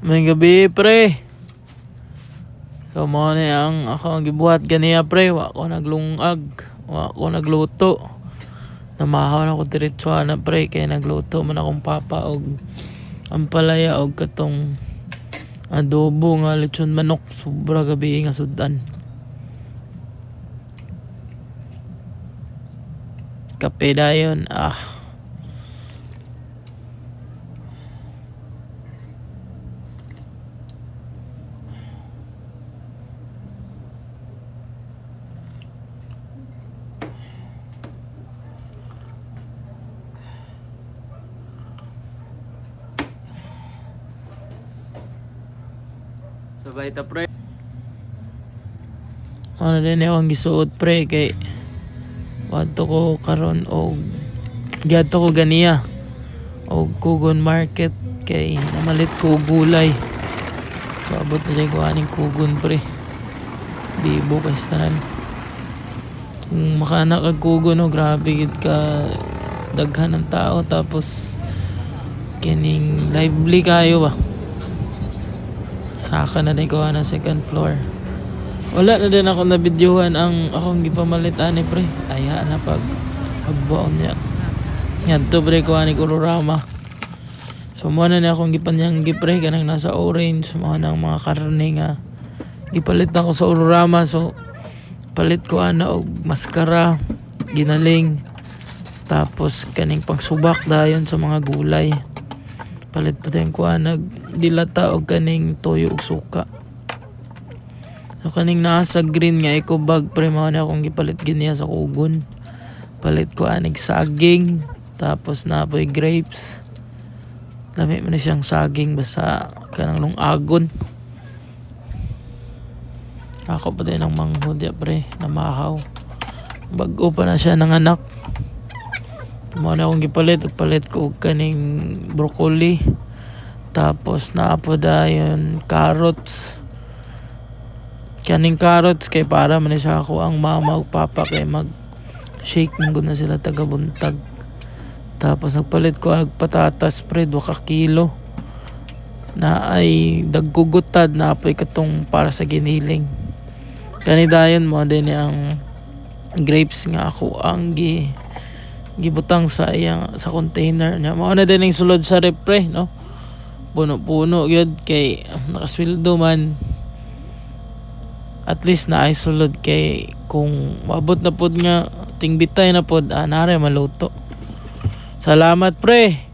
May gabi pre. So mo ni ang ako ang gibuhat ganiya pre, wa ko naglungag, wa ko nagluto. Namahaw na ko diretso na pre kay nagluto man akong papa og ang palaya og katong adobo nga lechon manok sobra gabi nga sudan. Kape dayon ah. Sabay ta pre. Ano din akong gisuot pre kay Wadto ko karon og giadto ko ganiya og kugon market kay namalit ko gulay. So abot na ko aning kugon pre. Di bukas tanan. Kung makaanak kag no, grabe gid ka daghan ng tao tapos kining lively kayo ba. Saka na din ko na second floor. Wala na din ako na videohan ang akong gipamalit ani pre. Aya na pag hagbaon niya. Yan to pre ko ani Colorama. So mo na ni akong gipanyang gipre kanang nasa orange mo nang mga karne nga gipalit ako sa Colorama so palit ko ana og maskara ginaling tapos kaning pagsubak dayon sa mga gulay palit pa din ko nag dilata og kaning toyo ug suka So kaning nasa green nga eco bag pre mao na akong gipalit giniya sa kugon. Palit ko anig saging tapos napoy grapes. Lami man siyang saging basta kanang nung agon. Ako pa din ang manghudya pre na mahaw. Bago pa na siya ng anak. Mao na akong gipalit palit ko og kaning broccoli. Tapos naapo dayon carrots. Kaning carrots kay para man siya ako ang mama ug papa kay mag shake man na sila taga buntag tapos nagpalit ko ang patatas pre duha ka kilo. Na ay dagkugutad na apoy katong para sa giniling. Kani dayon mo din ang grapes nga ako ang gi gibutang sa iyang sa container niya. Mao na din ang sulod sa rep pre no puno-puno yun kay nakasweldo man at least na ay sulod kay kung mabot na pod nga tingbitay na pod ah, nare maluto. Salamat pre